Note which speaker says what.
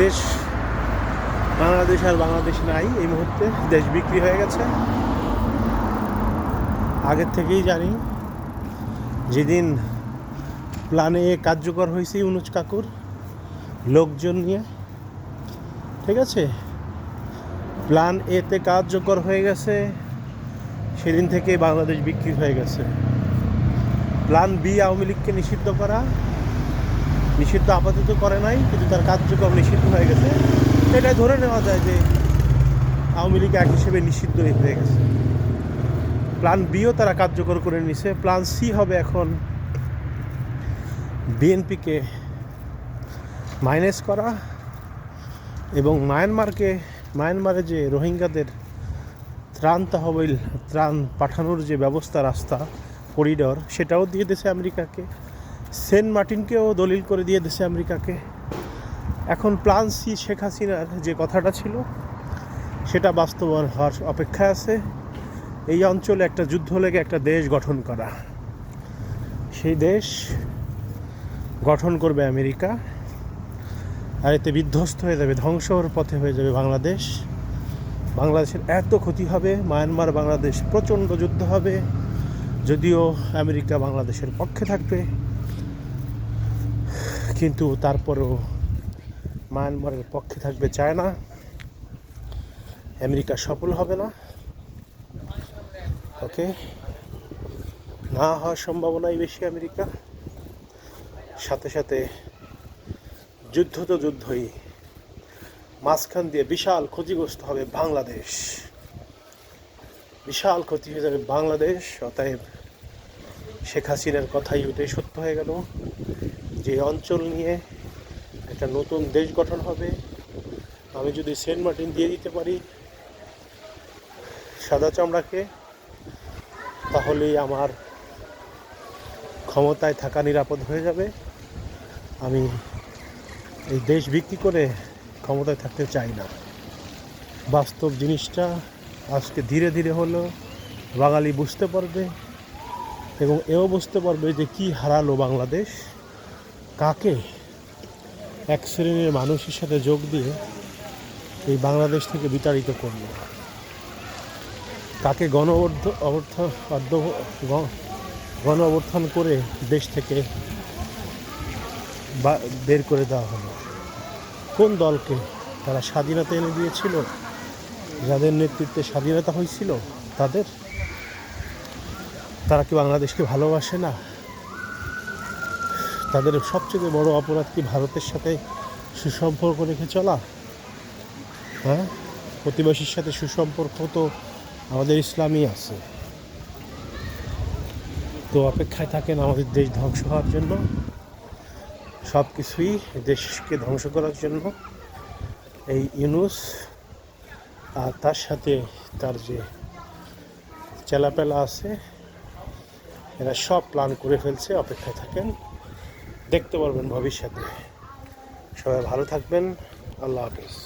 Speaker 1: দেশ বাংলাদেশ আর বাংলাদেশ নাই এই মুহূর্তে, দেশ বিক্রি হয়ে গেছে। আগের থেকেই জানি, যেদিন প্ল্যানে কার্যকর হয়েছে ইউনুজ কাকুর লোকজন নিয়ে, ঠিক আছে? প্ল্যান এতে কার্যকর হয়ে গেছে, সেদিন থেকে বাংলাদেশ বিক্রি হয়ে গেছে। প্ল্যান বি আওয়ামী লীগকে নিষিদ্ধ করা নিষিদ্ধ আপাতত করে নাই, কিন্তু তার কার্যক্রম নিষিদ্ধ হয়ে গেছে। এটাই ধরে নেওয়া যায় যে আওয়ামী লীগ এক হিসেবে নিষিদ্ধ হয়ে গেছে। প্ল্যান বিও তারা কার্যকর করে নিছে। প্ল্যান সি হবে এখন বিএনপিকে মাইনাস করা এবং মায়ানমারকে মায়ানমারে যে রোহিঙ্গাদের ত্রাণ তহবিল, ত্রাণ পাঠানোর যে ব্যবস্থা রাস্তা করিডর সেটাও দিয়ে দিয়েছে আমেরিকাকে। সেন্ট মার্টিনকেও দলিল করে দিয়ে দিয়েছে আমেরিকাকে। এখন প্ল্যান সি শেখ হাসিনার যে কথাটা ছিল, সেটা বাস্তবায়ন হওয়ার অপেক্ষায় আছে। এই অঞ্চলে একটা যুদ্ধ লেগে একটা দেশ গঠন করা। সেই দেশ গঠন করবে আমেরিকা, আর এতে বিধ্বস্ত হয়ে যাবে ধ্বংসর পথে হয়ে যাবে বাংলাদেশ। বাংলাদেশের এত ক্ষতি হবে মায়ানমার বাংলাদেশ প্রচণ্ড যুদ্ধ হবে। যদিও আমেরিকা বাংলাদেশের পক্ষে থাকবে, কিন্তু তারপরেও মায়ানমারের পক্ষে থাকবে চায় না আমেরিকা সফল হবে না। ওকে? না হওয়ার সম্ভাবনাই বেশি আমেরিকা। সাথে সাথে যুদ্ধ তো যুদ্ধই। মাঝখান দিয়ে বিশাল ক্ষতিগ্রস্ত হবে বাংলাদেশ। বিশাল ক্ষতি হয়ে যাবে বাংলাদেশ, অতএব শেখ হাসিনার কথাই ওইটাই সত্য হয়ে গেল যে অঞ্চল নিয়ে একটা নতুন দেশ গঠন হবে। আমি যদি সেন্ট মার্টিন দিয়ে দিতে পারি সাদা চামড়াকে, তাহলেই আমার ক্ষমতায় থাকা নিরাপদ হয়ে যাবে। আমি এই দেশ বিক্রি করে ক্ষমতায় থাকতে চাই না। বাস্তব জিনিসটা আজকে ধীরে ধীরে হলো, বাঙালি বুঝতে পারবে এবং এও বুঝতে পারবে যে কি হারালো বাংলাদেশ, কাকে এক শ্রেণির মানুষের সাথে যোগ দিয়ে এই বাংলাদেশ থেকে বিতাড়িত করল, কাকে গণ গণ অবর্থান করে দেশ থেকে বের করে দেওয়া হলো। কোন দলকে তারা স্বাধীনতা এনে দিয়েছিল? যাদের নেতৃত্বে স্বাধীনতা হয়েছিল তাদের, তারা কি বাংলাদেশকে ভালোবাসে না? তাদের সবচেয়ে বড় অপরাধ কি ভারতের সাথে সুসম্পর্ক রেখে চলা? হ্যাঁ? প্রতিবেশীর সাথে সুসম্পর্ক তো আমাদের ইসলামই আছে। তো অপেক্ষায় থাকেন আমাদের দেশ ধ্বংস হওয়ার জন্য সব কিছুই দেশকে ধ্বংস করার জন্য। এই ইউনুস আর তার সাথে তার যে চেলাপেলা আছে, এরা সব প্ল্যান করে ফেলছে, অপেক্ষায় থাকেন। দেখতে পারবেন ভবিষ্যতে। সবাই ভালো থাকবেন। আল্লাহ হাফিজ।